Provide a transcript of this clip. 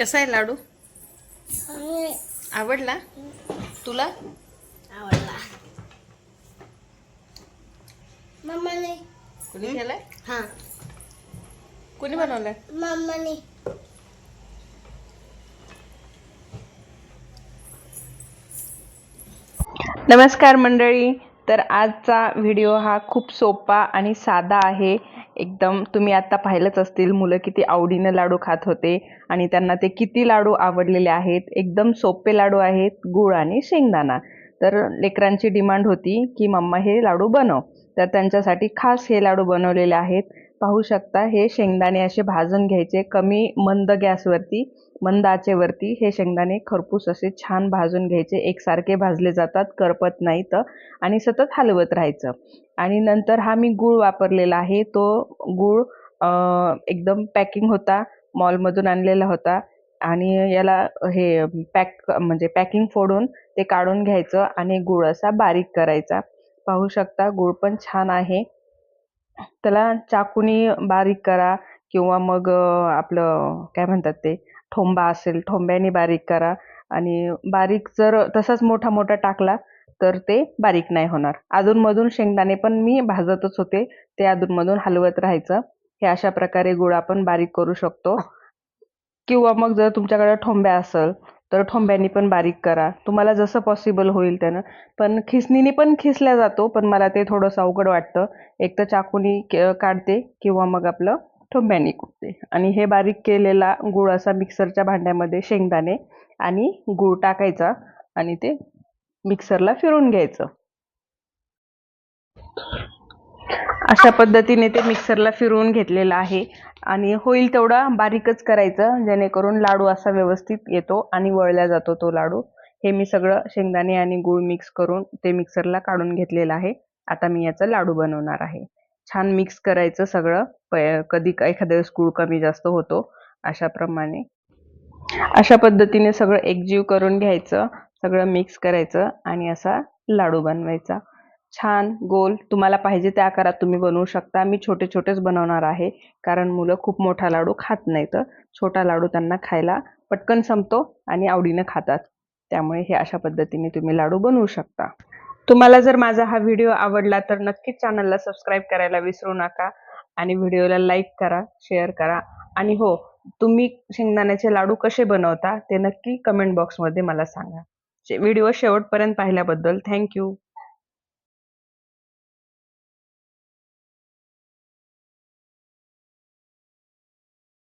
कसा आहे लाडू? आवडला आवडला? तुला? मम्माने. कुणी केलाय? हा. कुणी बनवलाय? मम्माने. नमस्कार मंडळी. तर आजचा व्हिडिओ हा खूप सोपा आणि साधा आहे. एकदम तुम्ही आत्ता पाहिलंच असतील मुलं किती आवडीनं लाडू खात होते आणि त्यांना ते किती लाडू आवडलेले आहेत. एकदम सोपे लाडू आहेत गुळ आणि शेंगदाणा. तर लेकरांची डिमांड होती की मम्मा हे लाडू बनव. तर त्यांच्यासाठी खास हे लाडू बनवलेले आहेत. पाहू शकता हे शेंगदाणे असे भाजून घ्यायचे कमी मंद गॅसवरती मंद आचेवरती हे शेंगदाणे खरपूस असे छान भाजून घ्यायचे. एकसारखे भाजले जातात करपत नाही तर आणि सतत हलवत राहायचं. आणि नंतर हा मी गूळ वापरलेला आहे. तो गूळ एकदम पॅकिंग होता मॉलमधून आणलेला होता आणि याला हे पॅक म्हणजे पॅकिंग फोडून ते काढून घ्यायचं आणि गूळ असा बारीक करायचा. पाहू शकता गूळ पण छान आहे. त्याला चाकूनी बारीक करा किंवा मग आपलं काय म्हणतात ते ठोंबा असेल ठोंब्याने बारीक करा आणि बारीक जर तसाच मोठा मोठा टाकला तर ते बारीक नाही होणार. अधूनमधून शेंगदाणे पण मी भाजतच होते. ते अधूनमधून हलवत राहायचं. हे अशा प्रकारे गुळ आपण बारीक करू शकतो. किंवा मग जर तुमच्याकडे ठोंब्या असेल तर ठोंब्यानी पण बारीक करा. तुम्हाला जसं पॉसिबल होईल त्यानं. पण खिसणीने पण खिसल्या जातो पण मला ते थोडंसं अवघड वाटतं. एक तर चाकूनी काढते किंवा मग आपलं ठोंब्यानी कुटते. आणि हे बारीक केलेला गूळ असा मिक्सरच्या भांड्यामध्ये शेंगदाणे आणि गूळ टाकायचा आणि ते मिक्सरला फिरून घ्यायचं. अशा पद्धतीने ते मिक्सरला फिरवून घेतलेलं आहे. आणि होईल तेवढा बारीकच करायचं जेणेकरून लाडू असा व्यवस्थित येतो आणि वळला जातो तो लाडू. हे मी सगळं शेंगदाणे आणि गूळ मिक्स करून ते मिक्सरला काढून घेतलेलं आहे. आता मी याचा लाडू बनवणार आहे. छान मिक्स करायचं सगळं. प- कधी एखाद्या वेळेस गूळ कमी जास्त होतो अशाप्रमाणे. अशा पद्धतीने सगळं एकजीव करून घ्यायचं सगळं मिक्स करायचं आणि असा लाडू बनवायचा. छान गोल तुम्हाला पाहिजे त्या आकारात तुम्ही बनवू शकता. मी छोटे छोटेच बनवणार आहे कारण मुलं खूप मोठा लाडू खात नाही तर छोटा लाडू त्यांना खायला पटकन संपतो आणि आवडीनं खातात. त्यामुळे हे अशा पद्धतीने तुम्ही लाडू बनवू शकता. तुम्हाला जर माझा हा व्हिडिओ आवडला तर नक्कीच चॅनलला सबस्क्राईब करायला विसरू नका आणि व्हिडिओला लाईक करा शेअर करा. आणि हो तुम्ही शेंगदाण्याचे लाडू कसे बनवता ते नक्की कमेंट बॉक्समध्ये मला सांगा. व्हिडिओ शेवटपर्यंत पाहिल्याबद्दल थँक्यू.